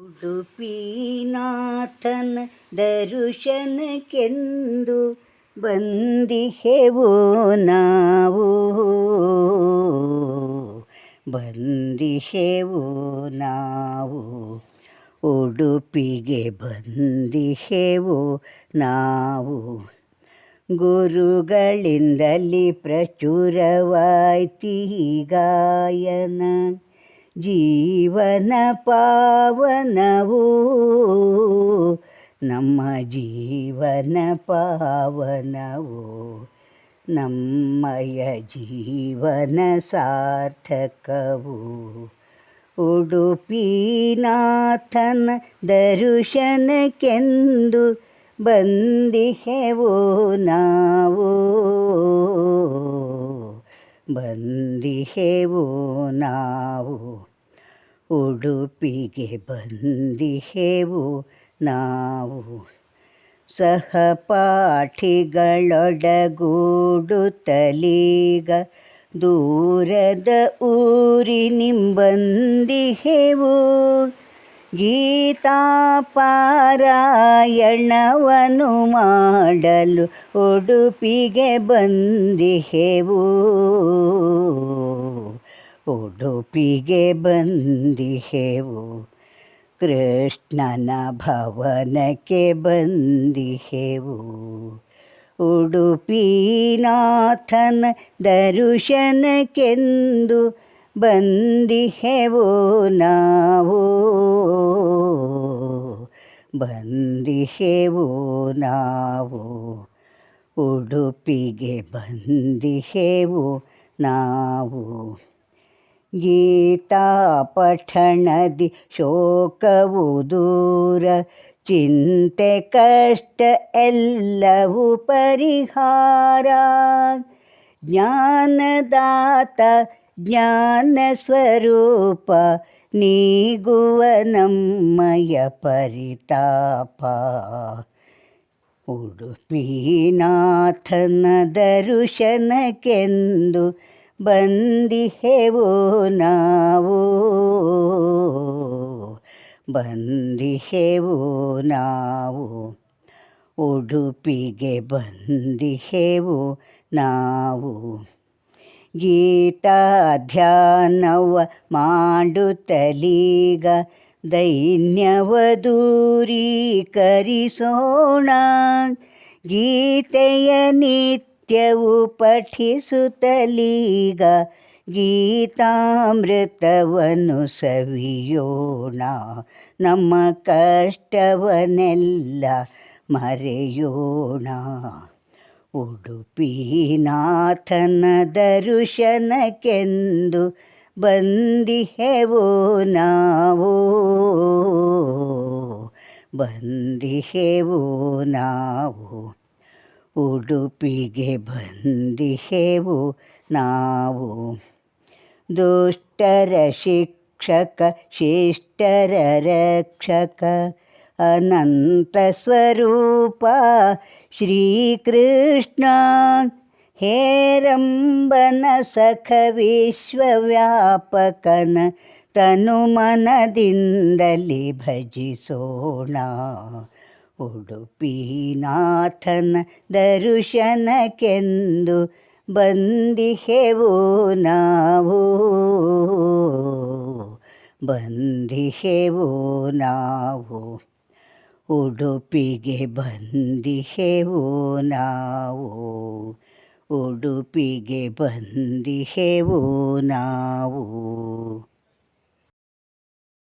ಉಡುಪಿನಾಥನ ದರುಶನಕ್ಕೆಂದು ಬಂದಿಹೆವು ನಾವು? ಬಂದಿಹೆವು ನಾವು? ಉಡುಪಿಗೆ ಬಂದಿಹೆವು ನಾವು? ಗುರುಗಳಿಂದಲಿ ಪ್ರಚುರವಾಯ್ತಿ ಗಾಯನ. ಜೀವನ ಪಾವನವು ನಮ್ಮ ಜೀವನ ಪಾವನವು ನಮ್ಮಯ ಜೀವನ ಸಾರ್ಥಕವು. ಉಡುಪಿನಾಥನ ದರುಶನಕ್ಕೆಂದು ಬಂದಿಹೆವು ನಾವು? ಬಂದಿಹೆವು ನಾವು? ಉಡುಪಿಗೆ ಬಂದಿಹೆವು ನಾವು. ಸಹಪಾಠಿಗಳೊಡಗೂಡುತ್ತಲೀಗ ದೂರದ ಊರಿ ನಿಂಬಂದಿಹೆವು ಗೀತಾ ಪಾರಾಯಣವನ್ನು ಮಾಡಲು ಉಡುಪಿಗೆ ಬಂದಿಹೆವು. ಉಡುಪಿಗೆ ಬಂದಿಹೆವು. ಕೃಷ್ಣನ ಭವನಕ್ಕೆ ಬಂದಿಹೆವು. ಉಡುಪಿನಾಥನ ದರುಶನಕ್ಕೆಂದು ಬಂದಿಹೆವು ನಾವು. ಬಂದಿಹೆವು ನಾವು. ಉಡುಪಿಗೆ ಬಂದಿಹೆವು ನಾವು. ಗೀತಾ ಪಠಣದಿ ಶೋಕವು ದೂರ, ಚಿಂತೆ, ಕಷ್ಟ ಎಲ್ಲವೂ ಪರಿಹಾರ. ಜ್ಞಾನದಾತ, ಜ್ಞಾನ ಸ್ವರೂಪ, ನೀಗುವ ನಮ್ಮಯ ಪರಿತಾಪ. ಉಡುಪಿನಾಥನ ದರುಶನಕ್ಕೆಂದು ಬಂದಿಹೆವು ನಾವು. ಬಂದಿಹೆವು ನಾವು. ಉಡುಪಿಗೆ ಬಂದಿಹೆವು ನಾವು. ಗೀತಾಧ್ಯಾನವ ಮಾಡುತ್ತಲೀಗ ದೈನ್ಯವ ದೂರೀಕರಿಸೋಣ. ಗೀತೆಯ ನಿತ್ಯವು ಪಠಿಸುತ್ತಲೀಗ ಗೀತಾಮೃತವನ್ನು ಸವಿಯೋಣ. ನಮ್ಮ ಕಷ್ಟವನ್ನೆಲ್ಲ ಮರೆಯೋಣ. ಉಡುಪಿನಾಥನ ದರುಶನಕ್ಕೆಂದು ಬಂದಿಹೆವು ನಾವು. ಬಂದಿಹೆವು ನಾವು. ಉಡುಪಿಗೆ ಬಂದಿಹೆವು ನಾವು ದುಷ್ಟರ ಶಿಕ್ಷಕ ಶಿಷ್ಟರ ರಕ್ಷಕ ಅನಂತ ಸ್ವರೂಪ ಶ್ರೀಕೃಷ್ಣ ಹೇರಂಬನ ಸಖ ವಿಶ್ವವ್ಯಾಪಕನ ತನು ಮನದಿಂದಲಿ ಭಜಿಸೋಣ ಉಡುಪಿನಾಥನ ದರುಶನಕ್ಕೆಂದು ಬಂದಿಹೆವು ನಾವು. ಬಂದಿಹೆವು ನಾವು. ಉಡುಪಿಗೆ ಬಂದಿಹೆವು ನಾವು. ಉಡುಪಿಗೆ ಬಂದಿಹೆವು ನಾವು.